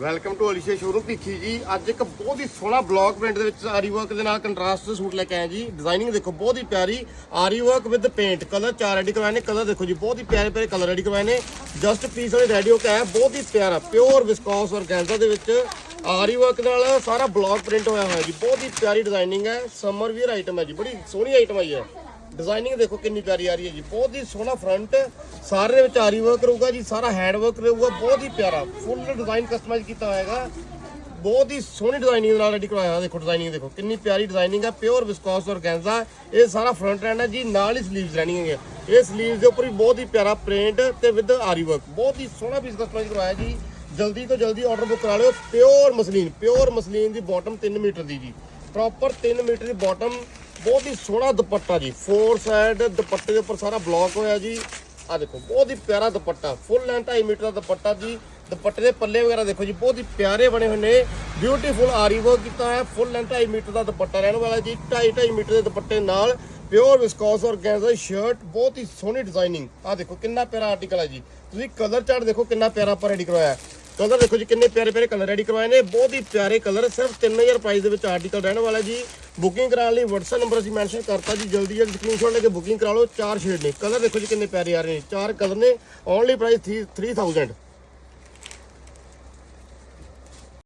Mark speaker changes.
Speaker 1: Welcome to ਅਲੀਸ਼ੇ showroom Bhikhi ਜੀ ਅੱਜ ਇੱਕ ਬਹੁਤ ਹੀ ਸੋਹਣਾ ਬਲੌਕ ਪ੍ਰਿੰਟ ਦੇ ਵਿੱਚ ਆਰੀ ਵਰਕ ਦੇ ਨਾਲ ਕੰਟਰਾਸਟ ਸੂਟ ਲੈ ਕੇ ਆਏ ਜੀ। ਡਿਜ਼ਾਈਨਿੰਗ ਦੇਖੋ, ਬਹੁਤ ਹੀ ਪਿਆਰੀ। Aari work with paint colour ਚਾਰ ਰੈਡੀ ਕਰਵਾਏ ਨੇ। ਕਲਰ ਦੇਖੋ ਜੀ, ਬਹੁਤ ਹੀ ਪਿਆਰੇ ਪਿਆਰੇ ਕਲਰ ਰੈਡੀ ਕਰਵਾਏ ਨੇ। ਜਸਟ ਪੀਸ ਵਾਲੇ ਰੈਡੀ ਹੋ ਕੇ ਆਇਆ, ਬਹੁਤ ਹੀ ਪਿਆਰਾ ਪਿਓਰ ਵਿਸਕੋਸ ਔਰਗੈਂਜ਼ਾ ਦੇ ਵਿੱਚ ਆਰੀ ਵਰਕ ਨਾਲ ਸਾਰਾ ਬਲੌਕ ਪ੍ਰਿੰਟ ਹੋਇਆ ਹੋਇਆ ਜੀ। ਬਹੁਤ ਹੀ ਪਿਆਰੀ ਡਿਜ਼ਾਈਨਿੰਗ ਹੈ। ਸਮਰ ਵੀਅਰ ਆਈਟਮ ਹੈ ਜੀ, ਬੜੀ ਸੋਹਣੀ ਆਈਟਮ ਆਈ ਹੈ। ਡਿਜ਼ਾਈਨਿੰਗ ਦੇਖੋ ਕਿੰਨੀ ਪਿਆਰੀ ਆ ਰਹੀ ਹੈ ਜੀ। ਬਹੁਤ ਹੀ ਸੋਹਣਾ ਫਰੰਟ ਸਾਰੇ ਦੇ ਵਿੱਚ ਆਰੀ ਵਰਕ ਰਹੂਗਾ ਜੀ, ਸਾਰਾ ਹੈਂਡ ਵਰਕ ਰਹੂਗਾ, ਬਹੁਤ ਹੀ ਪਿਆਰਾ। ਫੁੱਲ ਡਿਜ਼ਾਈਨ ਕਸਟਮਾਈਜ਼ ਕੀਤਾ ਹੋਏਗਾ ਬਹੁਤ ਹੀ ਸੋਹਣੀ ਡਿਜ਼ਾਈਨਿੰਗ ਨਾਲ ਰੈਡੀ ਕਰਵਾਇਆ ਹੋਇਆ, ਦੇਖੋ ਡਿਜ਼ਾਈਨਿੰਗ ਦੇਖੋ, ਕਿੰਨੀ ਪਿਆਰੀ ਡਿਜ਼ਾਈਨਿੰਗ ਹੈ ਪਿਓਰ ਵਿਸਕੋਸ ਔਰਗੈਂਜ਼ਾ ਇਹ ਸਾਰਾ ਫਰੰਟ ਐਂਡ ਹੈ ਜੀ, ਨਾਲ ਹੀ ਸਲੀਵਸ ਰਹਿਣਗੀਆਂ ਇਹ ਸਲੀਵਸ ਦੇ ਉੱਪਰ ਵੀ ਬਹੁਤ ਹੀ ਪਿਆਰਾ ਪ੍ਰਿੰਟ ਤੇ ਵਿਦ ਆਰੀ ਵਰਕ ਬਹੁਤ ਹੀ ਸੋਹਣਾ ਪੀਸ ਕਸਟਮਾਈਜ਼ ਕਰਵਾਇਆ ਜੀ। ਜਲਦੀ ਤੋਂ ਜਲਦੀ ਆਰਡਰ ਬੁੱਕ ਕਰਾ ਲਿਓ। ਪਿਓਰ ਮਸਲੀਨ ਪਿਓਰ ਮਸਲੀਨ ਦੀ ਬਾਟਮ 3 ਮੀਟਰ ਦੀ ਜੀ। ਪ੍ਰੋਪਰ 3 ਮੀਟਰ ਦੀ ਬਾਟਮ ਬਹੁਤ ਹੀ ਸੋਹਣਾ ਦੁਪੱਟਾ ਜੀ ਫੋਰ ਸਾਈਡ ਦੁਪੱਟੇ ਦੇ ਉੱਪਰ ਸਾਰਾ ਬਲੌਕ ਹੋਇਆ ਜੀ। ਆ ਦੇਖੋ, ਬਹੁਤ ਹੀ ਪਿਆਰਾ ਦੁਪੱਟਾ ਫੁੱਲ ਲੈਂਥ 2.5 ਮੀਟਰ ਦਾ ਦੁਪੱਟਾ ਜੀ। ਦੁਪੱਟੇ ਦੇ ਪੱਲੇ ਵਗੈਰਾ ਦੇਖੋ ਜੀ, ਬਹੁਤ ਹੀ ਪਿਆਰੇ ਬਣੇ ਹੋਏ ਨੇ। ਬਿਊਟੀਫੁਲ ਆਰੀ ਵਰਕ ਕੀਤਾ ਹੈ ਫੁੱਲ ਲੈਂਥ 2.5 ਮੀਟਰ ਦਾ ਦੁਪੱਟਾ ਰਹਿਣ ਵਾਲਾ ਜੀ। 2.5 2.5 ਮੀਟਰ ਦੇ ਦੁਪੱਟੇ ਨਾਲ ਪਿਓਰ ਵਿਸਕੋਸ ਔਰ ਗੈਂਜ਼ਾ ਸ਼ਰਟ ਬਹੁਤ ਹੀ ਸੋਹਣੀ ਡਿਜ਼ਾਈਨਿੰਗ ਆ ਦੇਖੋ, ਕਿੰਨਾ ਪਿਆਰਾ ਆਰਟੀਕਲ ਹੈ ਜੀ। ਤੁਸੀਂ ਕਲਰ ਚਾਰਟ ਦੇਖੋ, ਕਿੰਨਾ ਪਿਆਰਾ ਪਰ ਰੈਡੀ ਕਰਵਾਇਆ। ਕਲਰ ਦੇਖੋ ਜੀ ਕਿੰਨੇ ਪਿਆਰੇ ਪਿਆਰੇ ਕਲਰ ਰੈਡੀ ਕਰਵਾਏ ਨੇ, ਬਹੁਤ ਹੀ ਪਿਆਰੇ ਕਲਰ ਸਿਰਫ 3000 ਪ੍ਰਾਈਸ ਦੇ ਵਿੱਚ ਆਰਟੀਕਲ ਰਹਿਣ ਵਾਲਾ ਜੀ। ਬੁਕਿੰਗ ਕਰਾਉਣ ਲਈ, WhatsApp ਨੰਬਰ ਅਸੀਂ ਮੈਂਸ਼ਨ ਕਰਤਾ ਜੀ, ਜਲਦੀ ਜਲਦੀ ਸਕਰੀਨਸ਼ਾਟ ਲੈ ਕੇ ਬੁਕਿੰਗ ਕਰਾ ਲਓ, ਚਾਰ ਸ਼ੇਡ ਨੇ। ਕਲਰ ਦੇਖੋ ਜੀ ਕਿੰਨੇ ਪਿਆਰੇ ਆ ਰਹੇ ਨੇ, ਚਾਰ ਕਲਰ ਨੇ ਓਨਲੀ ਪ੍ਰਾਈਸ 3000